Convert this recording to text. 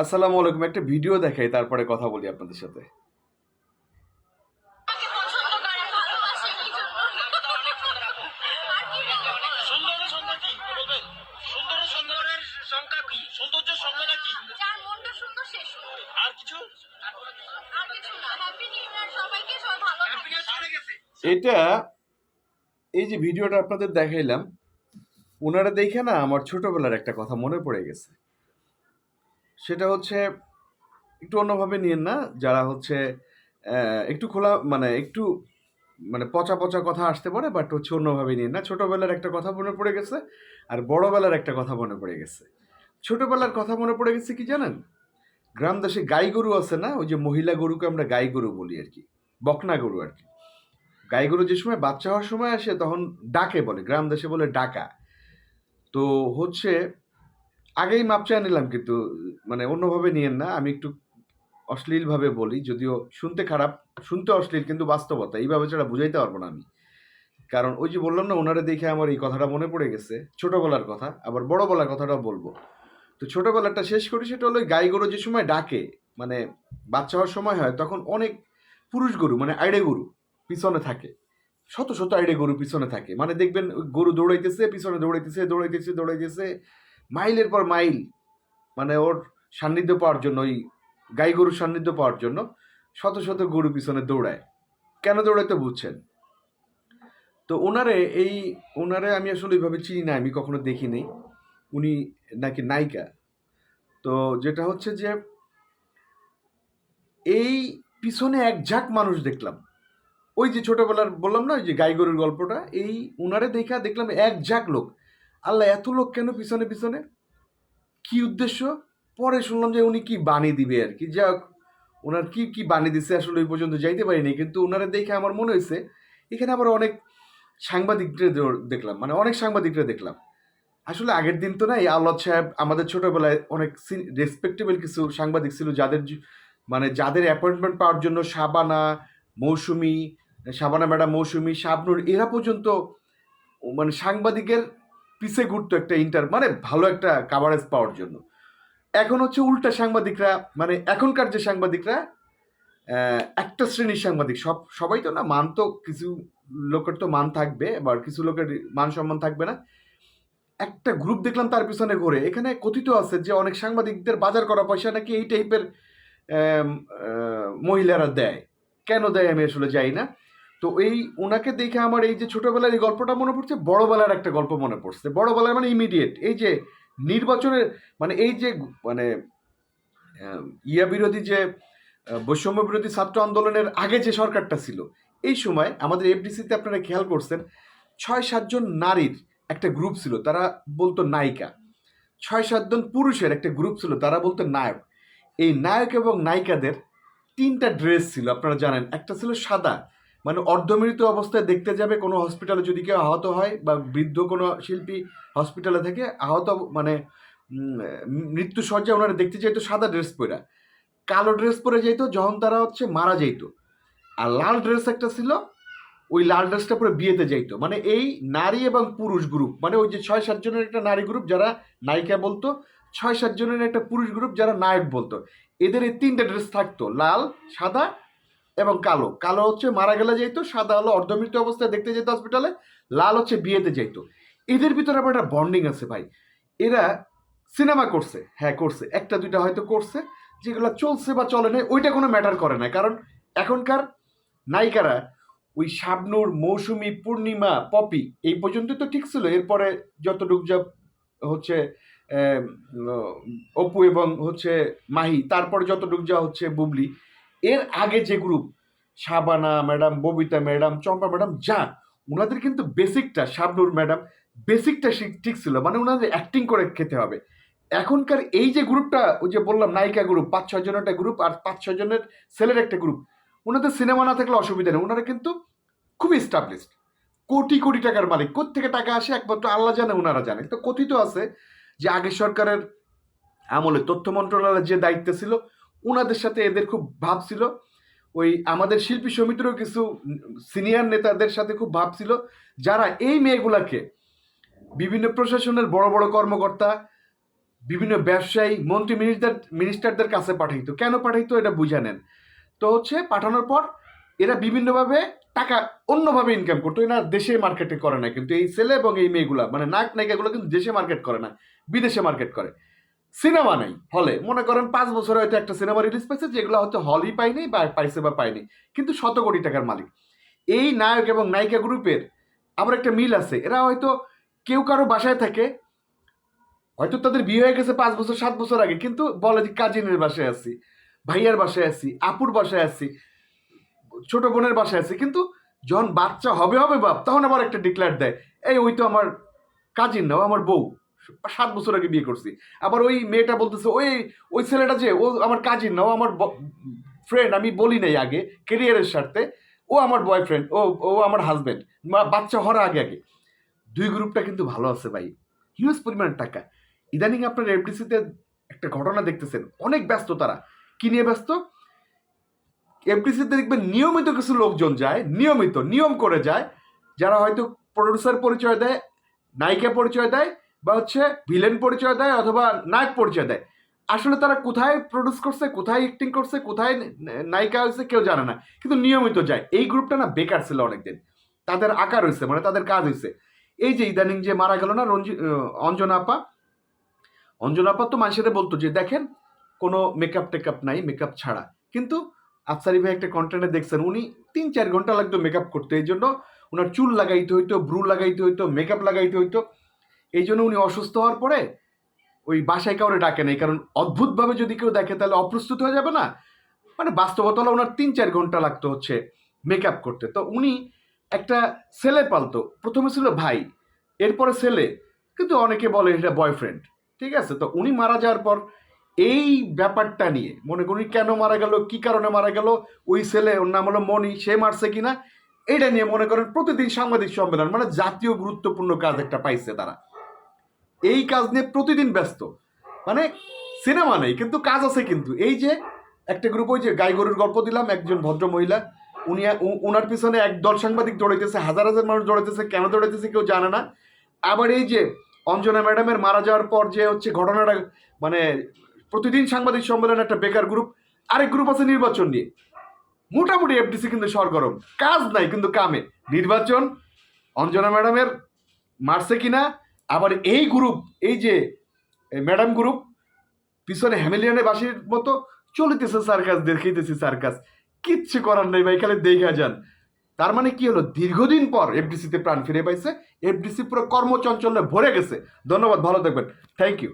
আসসালামু আলাইকুম একটা ভিডিও দেখাই তারপরে কথা বলি আপনাদের সাথে। আমাকে পছন্দ করে ভালোবাসে কি জন্য আর কি বলব? সুন্দর সুন্দর কি? বলবেন? সুন্দর সুন্দরের সংখ্যা কি? সৌন্দর্য সংখ্যাটা কি যার মনটা সুন্দর সে সুন্দর। আর কিছু? আর কিছু না। হ্যাপি নিউ ইয়ার সবাইকে সব ভালো থাকে চলে গেছে। এটা এই যে ভিডিওটা আপনাদের দেখাইলাম ওনারা দেখে না আমার ছোটবেলার একটা কথা মনে পড়ে গেছে। সেটা হচ্ছে একটু অন্যভাবে নিয়েন না, যারা হচ্ছে একটু খোলা মানে একটু মানে পচা পচা কথা আসতে পারে বাট হচ্ছে অন্যভাবে নিয়েন না। ছোটোবেলার একটা কথা মনে পড়ে গেছে, আর বড়োবেলার একটা কথা মনে পড়ে গেছে। ছোটোবেলার কথা মনে পড়ে গেছে কি জানেন? গ্রাম দেশে গাই গরু আছে না, ওই যে মহিলা গরুকে আমরা গাই গরু বলি আর কি, বকনা গরু আর কি। গাই গরু যে সময় বাচ্চা হওয়ার সময় আসে, তখন ডাকে বলে, গ্রাম দেশে বলে ডাকা। তো হচ্ছে, আগেই মাপ চেয়ে নিলাম কিন্তু মানে অন্যভাবে নিয়েন না, আমি একটু অশ্লীলভাবে বলি, যদিও শুনতে খারাপ, শুনতে অশ্লীল কিন্তু বাস্তবতা, এইভাবে ছাড়া বুঝাইতে পারব না আমি। কারণ ওই যে বললাম না, ওনারা দেখে আমার এই কথাটা মনে পড়ে গেছে ছোটবেলার কথা, আবার বড়বেলার কথাটাও বলব। তো ছোটবেলাটা শেষ করি, সেটা হলো গাই গরু যে সময় ডাকে মানে বাচ্চা হওয়ার সময় হয়, তখন অনেক পুরুষ গরু মানে আইড়ে গরু পিছনে থাকে, শত শত আইড়ে গরু পিছনে থাকে। মানে দেখবেন গরু দৌড়াইতেছে, পিছনে দৌড়াইতেছে দৌড়াইতেছে দৌড়াইতেছে, মাইলের পর মাইল মানে ওর সান্নিধ্য পাওয়ার জন্য, ওই গাই গরুর সান্নিধ্য পাওয়ার জন্য শত শত গরু পিছনে দৌড়ায়। কেন দৌড়াইতে বুঝছেন? তো ওনারে এই, ওনারে আমি আসলে ওইভাবে চিনি না, আমি কখনো দেখিনি উনি নাকি নায়িকা। তো যেটা হচ্ছে যে, এই পিছনে এক ঝাঁক মানুষ দেখলাম। ওই যে ছোটবেলার বললাম না, ওই যে গাই গরুর গল্পটা, এই উনারে দেখা দেখলাম এক ঝাঁক লোক। আল্লাহ, এত লোক কেন পিছনে পিছনে? কি উদ্দেশ্য? পরে শুনলাম যে উনি কি বাণী দিবে আর কি। যাক ওনার কি কি বাণী দিছে আসলে ওই পর্যন্ত যাইতে পারিনি, কিন্তু ওনারা দেখে আমার মনে হয়েছে, এখানে আবার অনেক সাংবাদিকরা দেখলাম মানে অনেক সাংবাদিকরা দেখলাম। আসলে আগের দিন তো না এই আল্লাহ সাহেব আমাদের ছোটোবেলায় অনেক রেসপেক্টেবল কিছু সাংবাদিক ছিল, যাদের মানে যাদের অ্যাপয়েন্টমেন্ট পাওয়ার জন্য শাবানা মৌসুমি শাবানা ম্যাডাম মৌসুমি, শাবনুর, এরা পর্যন্ত মানে সাংবাদিকের পিছে ঘুরতো একটা ইন্টার মানে ভালো একটা কাভারেজ পাওয়ার জন্য। এখন হচ্ছে উল্টা সাংবাদিকরা মানে এখনকার যে সাংবাদিকরা একটা শ্রেণির সাংবাদিক। সব, সবাই তো না, মান তো কিছু লোকের তো মান থাকবে, আবার কিছু লোকের মান সম্মান থাকবে না। একটা গ্রুপ দেখলাম তার পিছনে ঘুরে, এখানে কথিত আছে যে অনেক সাংবাদিকদের বাজার করা পয়সা নাকি এই টাইপের মহিলারা দেয়। কেন দেয় আমি আসলে যাই না। তো এই ওনাকে দেখে আমার এই যে ছোটোবেলার এই গল্পটা মনে পড়ছে, বড়বেলার একটা গল্প মনে পড়ছে। বড়বেলার মানে ইমিডিয়েট এই যে নির্বাচনের মানে এই যে মানে ইয়া বিরোধী যে বৈষম্য বিরোধী ছাত্র আন্দোলনের আগে যে সরকারটা ছিল, এই সময় আমাদের এফডিসিতে আপনারা খেয়াল করছেন, ছয় সাতজন নারীর একটা গ্রুপ ছিল, তারা বলতো নায়িকা। ছয় সাতজন পুরুষের একটা গ্রুপ ছিল, তারা বলতো নায়ক। এই নায়ক এবং নায়িকাদের তিনটা ড্রেস ছিল, আপনারা জানেন। একটা ছিল সাদা মানে অর্ধমৃত অবস্থায় দেখতে যাবে কোনো হসপিটালে যদি কেউ আহত হয় বা বৃদ্ধ কোনো শিল্পী হসপিটালে থেকে আহত মানে উম, মৃত্যু সজ্জা ওনারা দেখতে চাইতো সাদা ড্রেস পরা। কালো ড্রেস পরে যেত যখন তারা হচ্ছে মারা যেত আর লাল ড্রেস একটা ছিল ওই লাল ড্রেসটা পরে বিয়েতে যাইতো। মানে এই নারী এবং পুরুষ গ্রুপ মানে ওই যে ছয় সাতজনের একটা নারী গ্রুপ যারা নায়িকা বলতো ছয় সাতজনের একটা পুরুষ গ্রুপ যারা নায়ক বলতো। এদের এই তিনটে ড্রেস থাকতো লাল সাদা এবং কালো। কালো হচ্ছে মারা গেলে যাইতো, সাদা হলো অর্ধমৃত অবস্থায় দেখতে যেত হসপিটালে লাল হচ্ছে বিয়েতে যাইতো। এদের ভিতরে আবার একটা বন্ডিং আছে ভাই। এরা সিনেমা করছে হ্যাঁ করছে। একটা দুইটা হয়তো করছে, যেগুলো চলছে বা চলে না ওইটা কোনো ম্যাটার করে না। কারণ এখনকার নায়িকারা ওই শাবনুর, মৌসুমি, পূর্ণিমা, পপি, এই পর্যন্ত তো ঠিক ছিল। এরপরে যতটুক যা হচ্ছে অপু এবং হচ্ছে মাহি, তারপরে যতটুক যা হচ্ছে বুবলি এর আগে যে group Shabana madam Babita madam Champa madam যা ওনাদের কিন্তু বেসিকটা শাবনুর ম্যাডাম বেসিকটা ঠিক ছিল। মানে ওনাদের অ্যাক্টিং করে খেতে হবে। এখনকার এই যে গ্রুপটা ওই যে বললাম, নায়িকা গ্রুপ পাঁচ, ছয় জনের একটা গ্রুপ আর পাঁচ, ছয় জনের ছেলের একটা গ্রুপ ওনাদের সিনেমা না থাকলে অসুবিধা নেই। ওনারা কিন্তু খুবই এস্টাবলিশড কোটি কোটি টাকার মালিক। কোথেকে টাকা আসে একমাত্র আল্লাহ জানে ওনারা জানে। তো কথিত আছে যে আগে সরকারের আমলে তথ্য মন্ত্রণালয়ের যে দায়িত্ব ছিল ওনাদের সাথে এদের খুব ভাব ছিল। ওই আমাদের শিল্পী সমিতিরও কিছু সিনিয়র নেতাদের সাথে খুব ভাব ছিল। যারা এই মেয়েগুলাকে বিভিন্ন প্রশাসনের বড় বড় কর্মকর্তা, বিভিন্ন ব্যবসায়ী, মন্ত্রী মিনিস্টার মিনিস্টারদের কাছে পাঠাইতো। কেন পাঠাইতো এটা বুঝে নেন। তো হচ্ছে পাঠানোর পর এরা বিভিন্নভাবে টাকা অন্যভাবে ইনকাম করতো। এরা দেশে মার্কেটে করে না, কিন্তু এই ছেলে এবং এই মেয়েগুলা মানে নাক নায়িকাগুলো কিন্তু দেশে মার্কেট করে না, বিদেশে মার্কেট করে। সিনেমা নাই হলে। মনে করেন পাঁচ বছর হয়তো একটা সিনেমা রিলিজ পাইছে যেগুলো হয়তো হলই পাইনি বা পাইছে বা পাইনি, কিন্তু শত কোটি টাকার মালিক। এই নায়ক এবং নায়িকা গ্রুপের আবার একটা মিল আছে। এরা হয়তো কেউ কারও বাসায় থাকে, হয়তো তাদের বিয়ে হয়ে গেছে পাঁচ বছর, সাত বছর আগে, কিন্তু বলে যে, কাজিনের বাসায় আছি, ভাইয়ার বাসায় আছি, আপুর বাসায় আছি, ছোট বোনের বাসায় আছি, কিন্তু যখন বাচ্চা হবে হবে বাপ, তখন আবার একটা ডিক্লেয়ার দেয়, এই, ওই তো আমার কাজিন না আমার বউ। সাত বছর আগে বিয়ে করছি। আবার ওই মেয়েটা বলতেছে, ওই ওই ছেলেটা যে, ও আমার কাজিন না ও আমার ফ্রেন্ড আমি বলি নাই আগে কেরিয়ারের স্বার্থে, ও আমার বয়ফ্রেন্ড ও ও আমার হাজব্যান্ড বাচ্চা হওয়ার আগে আগে। দুই গ্রুপটা কিন্তু ভালো আছে ভাই। হিউজ পরিমাণ টাকা। ইদানিং আপনার এফডিসিতে একটা ঘটনা দেখতেছেন। অনেক ব্যস্ত তারা। কি নিয়ে ব্যস্ত? এফডিসিতে দেখবেন নিয়মিত কিছু লোকজন যায়, নিয়মিত, নিয়ম করে যায়। যারা হয়তো প্রডিউসার পরিচয় দেয়, নায়িকা পরিচয় দেয় বা হচ্ছে ভিলেন পরিচয় দেয় অথবা নায়ক পরিচয় দেয়। আসলে তারা কোথায় প্রডিউস করছে, কোথায় অ্যাক্টিং করছে, কোথায় নায়িকা হয়েছে কেউ জানে না। কিন্তু নিয়মিত যায়। এই গ্রুপটা না বেকার ছিল অনেকদিন। তাদের আকার হয়েছে মানে তাদের কাজ হয়েছে। এই যে ইদানিং যে মারা গেল না রঞ্জি অঞ্জনা আপা অঞ্জনা আপা তো মানুষেরা বলতো যে, দেখেন, কোনো মেকআপ টেকআপ নাই মেকআপ ছাড়া। কিন্তু আফসারি ভাই একটা কন্টেন্টে দেখছেন, উনি তিন চার ঘণ্টা লাগতো মেকআপ করতে। এই জন্য ওনার চুল লাগাইতে হইতো ব্রু লাগাইতে হইতো মেকআপ লাগাইতে হইতো। এই জন্য উনি অসুস্থ হওয়ার পরে ওই বাসায় কাউরে ডাকে নাই, কারণ অদ্ভুতভাবে যদি কেউ দেখে তাহলে অপ্রস্তুত হয়ে যাবে না? মানে বাস্তবতা হলো ওনার তিন চার ঘণ্টা লাগতো হচ্ছে মেকআপ করতে। তো উনি একটা ছেলে পালতো, প্রথমে ছিল ভাই, এরপরে ছেলে, কিন্তু অনেকে বলে এটা বয়ফ্রেন্ড ঠিক আছে? তো উনি মারা যাওয়ার পর এই ব্যাপারটা নিয়ে, মনে করি কেন মারা গেল, কি কারণে মারা গেল, ওই ছেলে, ওর নাম হলো মনি সে মারছে কিনা এটা নিয়ে মনে করেন প্রতিদিন সাংবাদিক সম্মেলন মানে জাতীয় গুরুত্বপূর্ণ কাজ একটা পাইছে তারা। এই কাজ নিয়ে প্রতিদিন ব্যস্ত। মানে সিনেমা নেই, কিন্তু কাজ আছে কিন্তু। এই যে একটা গ্রুপ ওই যে গাই গরুর গল্প দিলাম, একজন ভদ্র মহিলা, উনি উনার পিছনে একদল সাংবাদিক দৌড়াইতেছে, হাজার হাজার মানুষ দৌড়াইতেছে, কেন দৌড়াইতেছে কেউ জানে না। আবার এই যে অঞ্জনা ম্যাডামের মারা যাওয়ার পর যে হচ্ছে ঘটনাটা মানে প্রতিদিন সাংবাদিক সম্মেলন, একটা বেকার গ্রুপ আরেক গ্রুপ আছে নির্বাচন নিয়ে। মোটামুটি এফডিসি কিন্তু সরগরম। কাজ নাই, কিন্তু কামে। নির্বাচন, অঞ্জনা ম্যাডামের মারছে কিনা আবার এই গ্রুপ এই যে ম্যাডাম গ্রুপ পিছনে হ্যামিলিয়ানের বাসির মতো চলিতেছে সার্কাস দেখিতেছে সার্কাস কিচ্ছু করার নেই ভাই, খালি দেখা যান। তার মানে কি হলো? দীর্ঘদিন পর এফডিসিতে প্রাণ ফিরে পাইছে। এফডিসি পুরো কর্মচঞ্চলে ভরে গেছে। ধন্যবাদ, ভালো থাকবেন। Thank you